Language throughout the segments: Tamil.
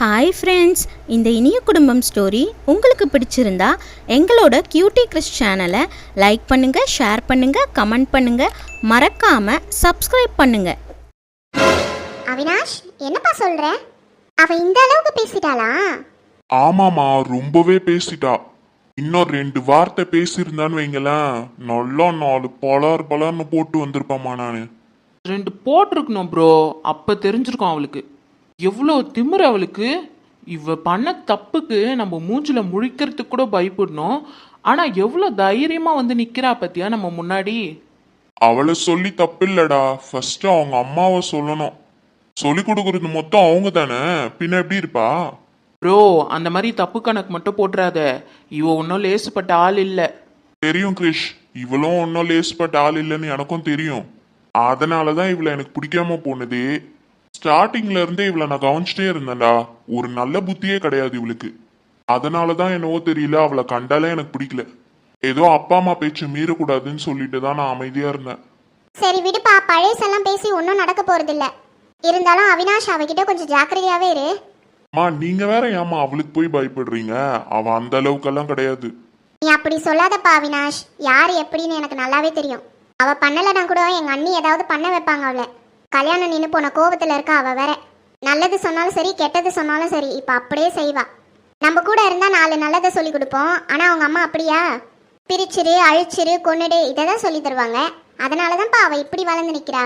ஹாய் ஃப்ரெண்ட்ஸ் இந்த இனிய குடும்பம் ஸ்டோரி உங்களுக்கு பிடிச்சிருந்தா எங்களோட கியூட்டி கிறிஸ் சேனலை லைக் பண்ணுங்கள் ஷேர் பண்ணுங்கள் கமெண்ட் பண்ணுங்கள் மறக்காமல் சப்ஸ்கிரைப் பண்ணுங்கள் அவினாஷ் என்னப்பா சொல்ற? அவ இந்த அளவுக்கு பேசிட்டாளா? ஆமாமா ரொம்பவே பேசிட்டா. இன்னும் ரெண்டு வார்த்தை பேசியிருந்தான்னு வைங்களேன். நல்லா நாலு பலார் பலார்னு போட்டு வந்திருப்பாம்மா நானு. ரெண்டு போட்டிருக்கணும் ப்ரோ அப்போ தெரிஞ்சிருக்கும் அவளுக்கு. எவ்வளோ திமிரு அவளுக்கு. இவ பண்ண தப்புக்கு நம்ம மூஞ்சில முழிக்கிறதுக்கு கூட பயப்படணும். ஆனால் எவ்வளோ தைரியமாக வந்து நிற்கிறா பத்தியா நம்ம முன்னாடி? அவளை சொல்லி தப்பில்லடா. ஃபர்ஸ்ட் அவங்க அம்மாவை சொல்லணும். சொல்லி கொடுக்கறது மொத்தம் அவங்க தானே. பின்ன எப்படி இருப்பா? ப்ரோ அந்த மாதிரி தப்பு கணக்கு மட்டும் போட்டுறாத. இவ ஒன்றும் லேசுப்பட்ட ஆள் இல்லை. தெரியும் கிரிஷ். இவளும் ஒன்றும் லேஸ்பட்ட ஆள் இல்லைன்னு எனக்கும் தெரியும். அதனால தான் இவளை எனக்கு பிடிக்காம போனதே. ஸ்டார்டிங்ல இருந்தே இவளை நான் கவனிச்சிட்டே இருந்தேன்டா. ஒரு நல்ல புத்தியே கிடையாது இவளுக்கு. அதனால தான் என்னவோ தெரியல அவளை கண்டாலே எனக்கு பிடிக்கல. ஏதோ அப்பா அம்மா பேச்சு மீறக்கூடாதுன்னு சொல்லிட்டு தான் நான் அமைதியா இருந்தேன். சரி விடுப்பா பழசெல்லாம் பேசி ஒன்றும் நடக்க போறதில்ல. இருந்தாலும் அவினாஷ் அவகிட்ட கொஞ்சம் ஜாக்கிரதையாவே இரு. அம்மா நீங்க வேற ஏம்மா அவளுக்கு போய் பயப்படுறீங்க? அவ அந்த அளவுக்கெல்லாம் கிடையாது. நீ அப்படி சொல்லாதப்பா அவினாஷ். யார் எப்படின்னு எனக்கு நல்லாவே தெரியும். அவ பண்ணலைன்னா கூட எங்க அண்ணி ஏதாவது பண்ண வைப்பாங்க அவளை. கல்யாணம் நின்று போன கோவத்துல இருக்க அவ வேற. நல்லது சொன்னாலும் சரி கெட்டது சொன்னாலும் சரி இப்ப அப்படியே செய்வா. நம்ம கூட இருந்தா நாலு நல்லதை சொல்லி கொடுப்போம். ஆனா அவங்க அம்மா அப்படியா? பிரிச்சிரு அழிச்சிரு கொன்னுடு இதை தான் சொல்லி தருவாங்க. அதனால தான்ப்பா அவ இப்படி வளர்ந்து நிக்கிறா.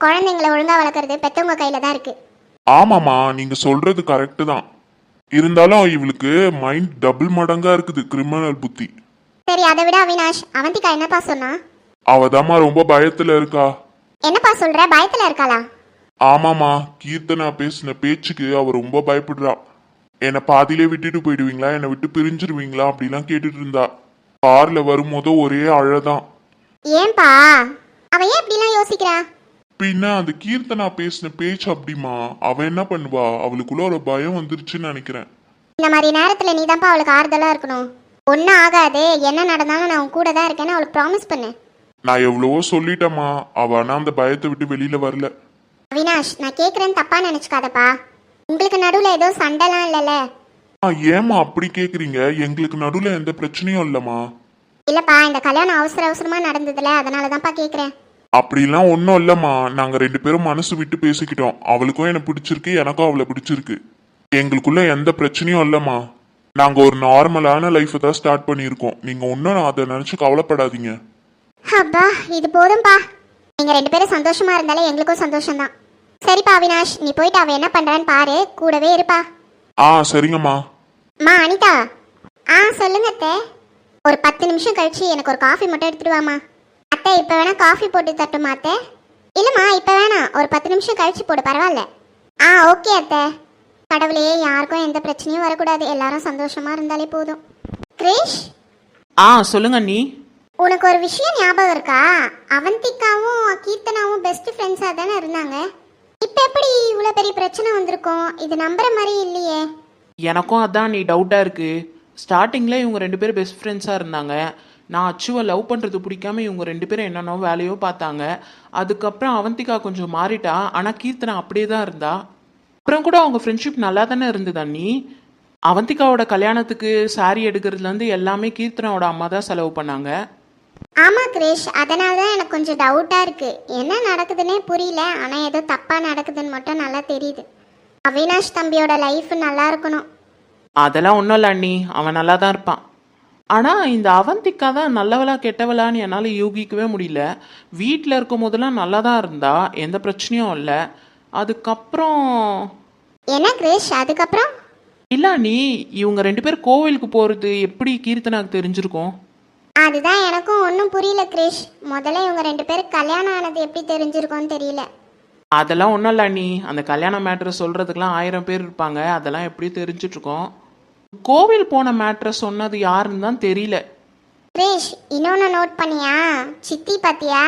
குழந்தைங்களை ஒழுங்கா வளர்க்குறது பெத்தவங்க கையில தான் இருக்கு. ஆமாம்மா நீங்க சொல்றது கரெக்டு தான். இருந்தாலும் இவளுக்கு மைண்ட் டபுள் மடங்கா இருக்குது கிரிமினல் புத்தி. சரி அதை விட அவினாஷ் அவந்திகா என்னப்பா சொன்னா? அவதாம்மா ரொம்ப பயத்துல இருக்கா. என்னப்பா சொல்ற? பயத்துல இருக்காளா? ஆமாமா கீர்த்தனா பேசின பேச்சுக்கு அவ ரொம்ப பயப்படுறா. என்னை பாதியிலே விட்டுட்டு போயிடுவீங்களா? என்னை விட்டு பிரிஞ்சிருவீங்களா? அப்படிலாம் கேட்டுட்டு இருந்தா. கார்ல வரும்போதோ ஒரே அழதான். ஏன்பா? அவ ஏன் இப்படிலாம் யோசிக்கிறா? பின்ன அந்த கீர்த்தனா பேசின பேச்சு அப்படிமா அவ என்ன பண்ணுவா? அவளுக்குள்ள ஒரு பயம் வந்துருச்சுன்னு நினைக்கிறேன். இந்த மாதிரி நேரத்துல நீ தான்ப்பா அவளுக்கு ஆறுதலா இருக்கணும். ஒன்றும் ஆகாது. என்ன நடந்தாலும் நான் உன் கூட தான் இருக்கேன்னு அவளுக்கு ப்ராமிஸ் பண்ணு. நான் எவ்வளவோ சொல்லிட்டேம்மா. அவ ஆனா அந்த பயத்தை விட்டு வெளியில வரல. அவினாஷ் நான் கேட்குறேன்னு தப்பா நினச்சிக்காதப்பா. உங்களுக்கு நடுவில் ஏதோ சண்டைலாம் இல்லைல்ல? ஆ, ஏம்மா அப்படி கேக்குறீங்க? எங்களுக்கு நடுவுல எந்த பிரச்சனையும் இல்லம்மா. இல்லைப்பா இந்த கல்யாணம் அவசர அவசரமாக நடந்ததுல அதனால தான்ப்பா கேட்குறேன் அப்படிலாம் ஒன்றும் இல்லைம்மா. நாங்கள் ரெண்டு பேரும் மனசு விட்டு பேசிக்கிட்டோம். அவளுக்கும் என்னை பிடிச்சிருக்கு எனக்கும் அவளை பிடிச்சிருக்கு. எங்களுக்குள்ள எந்த பிரச்சனையும் இல்லைம்மா. நாங்கள் ஒரு நார்மலான லைஃப்பை தான் ஸ்டார்ட் பண்ணியிருக்கோம். நீங்கள் ஒன்றும் அதை நினச்சி கவலைப்படாதீங்க. அப்பா இது போதும்பா. நீங்கள் ரெண்டு பேரும் சந்தோஷமா இருந்தாலே எங்களுக்கும் சந்தோஷம்தான். சரிப்பா அவினாஷ் நீ போயிட்டு அவ என்ன பண்ணுறான்னு பாரு கூடவே இருப்பா. ஆ சரிங்கம்மா. அம்மா அனிதா. ஆ சொல்லுங்க அத்தை. ஒரு பத்து நிமிஷம் கழிச்சு எனக்கு ஒரு காஃபி மட்டும் எடுத்துட்டு வாம்மா. அத்தை இப்போ வேணா காஃபி போட்டு தட்டுமா அத்தை? இல்லைம்மா இப்போ வேணாம். ஒரு பத்து நிமிஷம் கழிச்சு போடு பரவாயில்ல. ஆ ஓகே அத்தை. கடவுளே யாருக்கும் எந்த பிரச்சனையும் வரக்கூடாது. எல்லாரும் சந்தோஷமா இருந்தாலே போதும். கிரிஷ்? ஆ சொல்லுங்க நீ உனக்கு ஒரு விஷயம் ஞாபகம் இருக்கா? அவந்திகாவும் கீர்த்தனாவும் பெஸ்ட் ஃப்ரெண்ட்ஸாக தானே இருந்தாங்க? இப்போ எப்படி இவ்வளோ பெரிய பிரச்சனை வந்திருக்கும்? இது நம்புற மாதிரி இல்லையே. எனக்கும் அதான் நீ டவுட்டாக இருக்கு. ஸ்டார்டிங்கில் இவங்க ரெண்டு பேரும் பெஸ்ட் ஃப்ரெண்ட்ஸாக இருந்தாங்க. நான் அச்சுவை லவ் பண்ணுறது பிடிக்காம இவங்க ரெண்டு பேரும் என்னென்னோ வேலையோ பார்த்தாங்க. அதுக்கப்புறம் அவந்திகா கொஞ்சம் மாறிட்டா. ஆனால் கீர்த்தனா அப்படியே தான் இருந்தா. அப்புறம் கூட அவங்க ஃப்ரெண்ட்ஷிப் நல்லா தானே இருந்தது அண்ணி. அவந்திகாவோட கல்யாணத்துக்கு சாரி எடுக்கிறதுலேருந்து எல்லாமே கீர்த்தனாவோட அம்மா தான் செலவு பண்ணாங்க. ஆமாம் கிரேஷ். அதனால தான் எனக்கு கொஞ்சம் டவுட்டாக இருக்குது என்ன நடக்குதுன்னே புரியல. ஆனால் ஏதோ தப்பாக நடக்குதுன்னு மட்டும் நல்லா தெரியுது. அவினாஷ் தம்பியோட லைஃப் நல்லா இருக்கணும். அதெல்லாம் ஒன்றும் இல்லை அண்ணி. அவன் நல்லா தான் இருப்பான். ஆனால் இந்த அவந்திக்கா தான் நல்லவளா கெட்டவளான்னு என்னால் யூகிக்கவே முடியல. வீட்டில் இருக்கும் போதெல்லாம் நல்லா தான் இருந்தா. எந்த பிரச்சனையும் இல்லை. அதுக்கப்புறம் என்ன கிரேஷ்? அதுக்கப்புறம்? இல்லை அண்ணி. இவங்க ரெண்டு பேர் கோவிலுக்கு போகிறது எப்படி கீர்த்தனாக்கு தெரிஞ்சிருக்கும்? அதுதான் எனக்கும் ஒன்றும் புரியல கிரேஷ். முதல்ல இவங்க ரெண்டு பேரும் கல்யாணம் ஆனது எப்படி தெரிஞ்சிருக்கும்னு தெரியல. அதெல்லாம் ஒன்றும் இல்லை அண்ணி. அந்த கல்யாண மேட்ரு சொல்கிறதுக்கெலாம் ஆயிரம் பேர் இருப்பாங்க. அதெல்லாம் எப்படி தெரிஞ்சிட்ருக்கோம்? கோவில் போன மேட்ரை சொன்னது யாருன்னு தான் தெரியல. கிரேஷ் இன்னொன்று நோட் பண்ணியா? சித்தி பாத்தியா?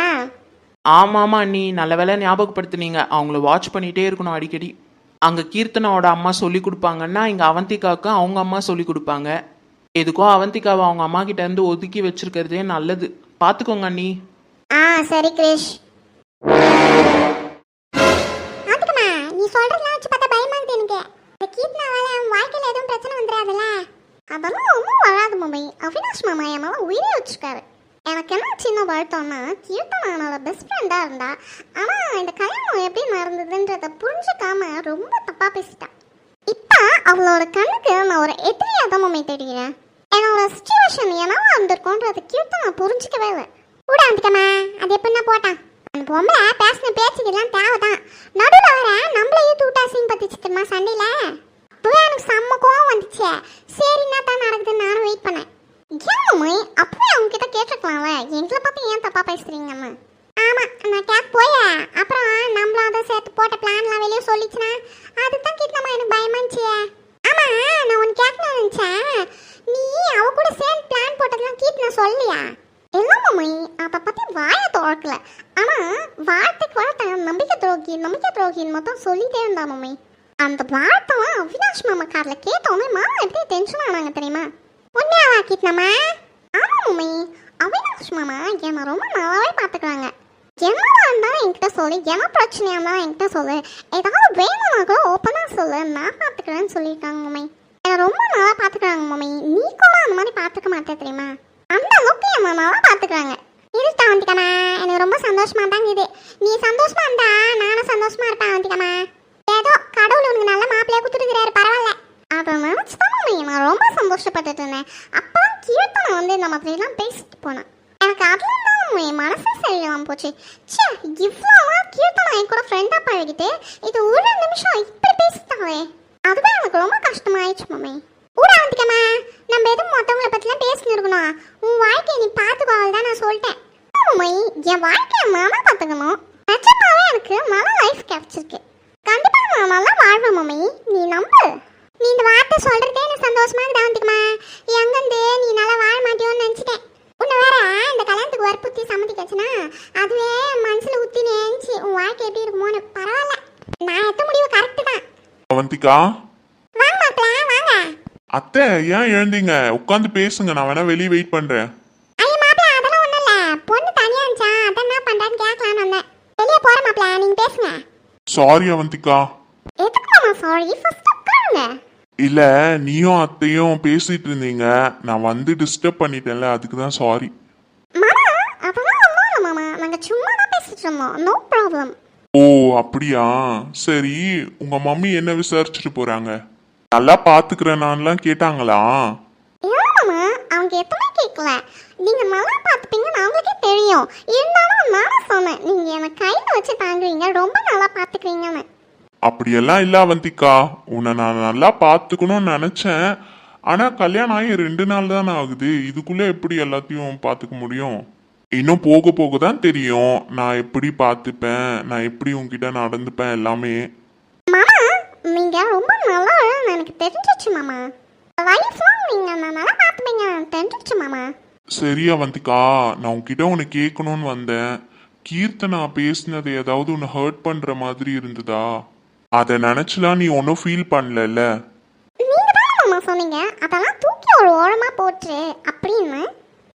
ஆமாம் ஆமாம் அண்ணி. நல்ல வேலை ஞாபகப்படுத்துனீங்க. அவங்கள வாட்ச் பண்ணிகிட்டே இருக்கணும் அடிக்கடி. அங்கே கீர்த்தனாவோட அம்மா சொல்லி கொடுப்பாங்கன்னா இங்கே அவந்திகாவுக்கு அவங்க அம்மா சொல்லி கொடுப்பாங்க. எதுக்கோ அவந்திகாவை அவங்க அம்மா கிட்ட இருந்து ஒதுக்கி வச்சிருக்கிறதே நல்லது. பாத்துக்கோங்க அண்ணி. ஆ சரி கிரிஷ். அதுக்குமா நீ சொல்றதெல்லாம் வச்சு பார்த்தா பயமா இருக்கு எனக்கு. இந்த கீட்னாவால அவன் வாழ்க்கையில எதுவும் பிரச்சனை வந்துடாதுல்ல? அவனும் ஒன்றும் வராது மம்மி. அவினாஷ் மாமா என் மாமா உயிரே வச்சிருக்காரு. எனக்கு என்ன சின்ன வருத்தம்னா கீர்த்தனா என்னோட பெஸ்ட் ஃப்ரெண்டாக இருந்தா ஆனால் இந்த கல்யாணம் எப்படி நடந்ததுன்றதை புரிஞ்சுக்காம ரொம்ப தப்பாக பேசிட்டான். அவளோட கண்ணுக்கு நான் ஒரு எதிரியாக தான் மம்மி தெரிகிறேன் என்னோட சுச்சுவேஷன் என்னவா இருந்திருக்கோன்றது நான் புரிஞ்சிக்கவே இல்லை. கூட வந்துட்டமா அது எப்படின்னா போட்டான்? அந்த பொம்பளை பேசின பேச்சுக்கெல்லாம் தேவைதான். நடுவில் வர நம்மளையும் தூட்டா சீன் பத்திச்சு தெரியுமா சண்டையில? அப்போவே எனக்கு செம்ம கோவம் வந்துச்சு. சரி என்ன தான் நடக்குதுன்னு நானும் வெயிட் பண்ணேன். ஏன் மம்மி அப்பவே அவங்க கிட்ட கேட்டிருக்கலாம்ல? எங்களை பார்த்து ஏன் தப்பா பேசுகிறீங்கம்மா ஆமாம் நான் கேப் போய. அப்புறம் நம்மளும் அதை சேர்த்து போட்ட பிளான்லாம் வெளியே சொல்லிச்சுனா அதுதான் கேட்கலாமா எனக்கு பயமாச்சியே ஆமா நான் உன் கேட்கணும் நினைச்சேன் நீ அவ கூட சேர்ந்து பிளான் போட்டதெல்லாம் கீட் நான் சொல்லியா மம்மி அதை பத்தி வாயை திறக்கல. ஆனா வார்த்தைக்கு வார்த்தை நம்பிக்கை துரோகி நம்பிக்கை துரோகின்னு மட்டும் சொல்லிட்டே இருந்தா மம்மி அந்த வார்த்தைலாம் அவினாஷ் மாமா காரில் கேட்டோன்னே மாமா எப்படி டென்ஷன் ஆனாங்க தெரியுமா? உண்மையாக கிட்னம்மா ஆமா மம்மி அவினாஷ் மாமா என்னை ரொம்ப நல்லாவே பார்த்துக்கிறாங்க. என்னவா இருந்தாலும் என்கிட்ட சொல்லு. என்ன பிரச்சனையாக இருந்தாலும் என்கிட்ட சொல்லு. ஏதாவது வேணும்னா கூட ஓப்பனாக சொல்லு. நான் பார்த்துக்கிறேன்னு சொல்லியிருக்காங்க மம்மி என்னை ரொம்ப நல்லா பார்த்துக்கிறாங்க மம்மி நீ கூட அந்த மாதிரி பார்த்துக்க மாட்டேன் தெரியுமா? அந்த அளவுக்கு என் மாமாவை பார்த்துக்கிறாங்க இருட்டா வந்துக்கம்மா எனக்கு ரொம்ப சந்தோஷமா தாங்க இது. நீ சந்தோஷமா இருந்தா நானும் சந்தோஷமா இருப்பேன் வந்துக்கம்மா ஏதோ கடவுள் உனக்கு நல்ல மாப்பிள்ளையா கொடுத்துருக்கிறாரு பரவாயில்ல. அப்போ மேம் தான் நான் ரொம்ப சந்தோஷப்பட்டுட்டு இருந்தேன். அப்போ கீர்த்தனை வந்து இந்த மாதிரிலாம் பேசிட்டு போனேன். எனக்கு அதுல தான் என் மனசே சரியில்லாம போச்சு. சே இவ்வளோ கீர்த்தனை என் கூட ஃப்ரெண்டாக பழகிட்டு இது ஒரு நிமிஷம் இப்படி பேசிட்டாவே அதுதான் எனக்கு ரொம்ப கஷ்டமாயிடுச்சு மம்மி ஊடா வந்துக்கம்மா நம்ம எதுவும் மற்றவங்கள பற்றிலாம் பேசிட்டு இருக்கணும். உன் வாழ்க்கையை நீ பார்த்துக்கோவல் தான் நான் சொல்லிட்டேன். மம்மி என் வாழ்க்கையை மாமா பார்த்துக்கணும். நிஜமாவே எனக்கு மாமா லைஃப் கிடச்சிருக்கு. கண்டிப்பா மாமாலாம் வாழ்வோம் வாழ்வேன் மம்மி நீ நம்பு. நீ இந்த வார்த்தை சொல்கிறதே எனக்கு சந்தோஷமாக இருக்குதா வந்துக்குமா எங்கேருந்து நீ நல்லா வாழ மாட்டியோன்னு நினச்சிட்டேன். உன்னை வேற இந்த கல்யாணத்துக்கு வற்புறுத்தி சம்மதிக்கச்சுன்னா அதுவே மனசில் ஊற்றி நினைச்சு உன் வாழ்க்கை எப்படி இருக்குமோன்னு பரவாயில்ல. நான் எத்த முடிவு கரெக்டு தான். அவந்திகா அத்தை ஏன் எழுந்தீங்க? உட்காந்து பேசுங்க நான் வேணா வெளியே வெயிட் பண்றேன். சாரி அவந்திகா. இல்ல நீயும் அத்தையும் பேசிட்டு இருந்தீங்க. நான் வந்து டிஸ்டர்ப் பண்ணிட்டேன்ல அதுக்கு தான் சாரி ஓ அப்படியா? சரி உங்க மம்மி என்ன விசாரிச்சுட்டு போறாங்க? நல்லா பாத்துக்கிறேனான்லாம் கேட்டாங்களா? ஏன் மாமா? அவங்க எத்தனை கேட்கல நீங்கள் நல்லா பார்த்துப்பீங்கன்னு அவங்களுக்கே தெரியும். இருந்தாலும் நான் சொன்னேன் நீங்கள் என்னை கையில் வச்சு தாங்குவீங்க ரொம்ப நல்லா பார்த்துக்கிறீங்கன்னு அப்படியெல்லாம் இல்ல அவந்திகா உன்னை நான் நல்லா பாத்துக்கணும்னு நினைச்சேன். ஆனா கல்யாணம் ஆகி ரெண்டு நாள் தானே ஆகுது. இதுக்குள்ள எப்படி எல்லாத்தையும் பாத்துக்க முடியும்? இன்னும் போக போக தான் தெரியும். நான் எப்படி பார்த்துப்பேன் நான் எப்படி உன்கிட்ட நடந்துப்பேன் எல்லாமே? மாமா நீங்கள் ரொம்ப நல்லா எனக்கு தெரிஞ்சிச்சு மாமா. லைஃப்லாம் நீங்கள் நான் நல்லா பார்த்துப்பீங்க. தெரிஞ்சிச்சு மாமா. சரி அவந்திகா நான் உன்கிட்ட உன்னை கேட்கணும்னு வந்தேன். கீர்த்தனா பேசினது ஏதாவது உன்னை ஹர்ட் பண்ற மாதிரி இருந்ததா? அதை நினைச்சுலாம் நீ ஒன்றும் ஃபீல் தான் மாமா சொன்னீங்க. அதெல்லாம் தூக்கி ஒரு ஓரமாக போட்டு அப்படின்னு.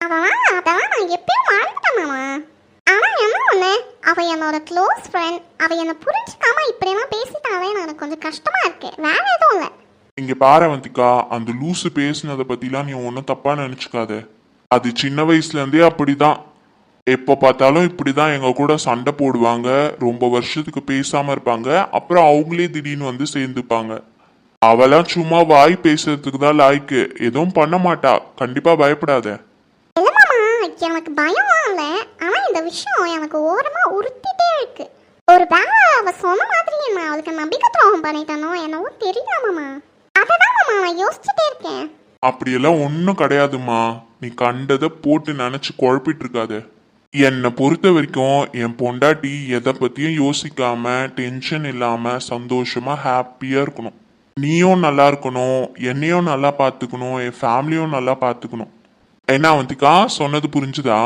அதெல்லாம் அதெல்லாம் நான் எப்பயும் மறந்துட்டேன் மாமா. ஆனால் என்ன ஒன்று அவள் என்னோட க்ளோஸ் ஃப்ரெண்ட் அவள் என்னை புரிஞ்சுக்காம இப்படியெல்லாம் பேசிட்டாலே எனக்கு கொஞ்சம் கஷ்டமா இருக்கு. வேற எதுவும் இல்லை. இங்க பாரு அவந்திகா அந்த லூசு பேசினதை பத்திலாம் நீ ஒன்றும் தப்பா நினைச்சுக்காத. அது சின்ன வயசுல இருந்தே அப்படிதான். எப்போ பார்த்தாலும் இப்படிதான் எங்க கூட சண்டை போடுவாங்க. ரொம்ப வருஷத்துக்கு பேசாம இருப்பாங்க. அப்புறம் அவங்களே திடீர்னு வந்து சேர்ந்துப்பாங்க. அவெல்லாம் சும்மா வாய் பேசுறதுக்கு தான் லாய்க்கு. எதுவும் பண்ண மாட்டா. கண்டிப்பா பயப்படாத. எனக்கு பயம்லாம் இல்லை. ஆனால் இந்த விஷயம் எனக்கு ஓரமாக உறுத்திட்டே இருக்கு. ஒரு வேளை அவள் சொன்ன மாதிரி நான் அவளுக்கு நம்பிக்கை துரோகம் பண்ணிட்டனோ என்னவோ தெரியாமம்மா மாமா. அதை தான் நான் யோசிச்சுட்டே இருக்கேன். அப்படியெல்லாம் ஒன்றும் கிடையாதும்மா. நீ கண்டதை போட்டு நினச்சி குழப்பிட்டு இருக்காத என்னை பொறுத்த வரைக்கும் என் பொண்டாட்டி எதை பற்றியும் யோசிக்காம டென்ஷன் இல்லாமல் சந்தோஷமாக ஹாப்பியாக இருக்கணும். நீயும் நல்லா இருக்கணும் என்னையும் நல்லா பார்த்துக்கணும் என் ஃபேமிலியும் நல்லா பார்த்துக்கணும். என்ன அவந்திகா சொன்னது புரிஞ்சுதா?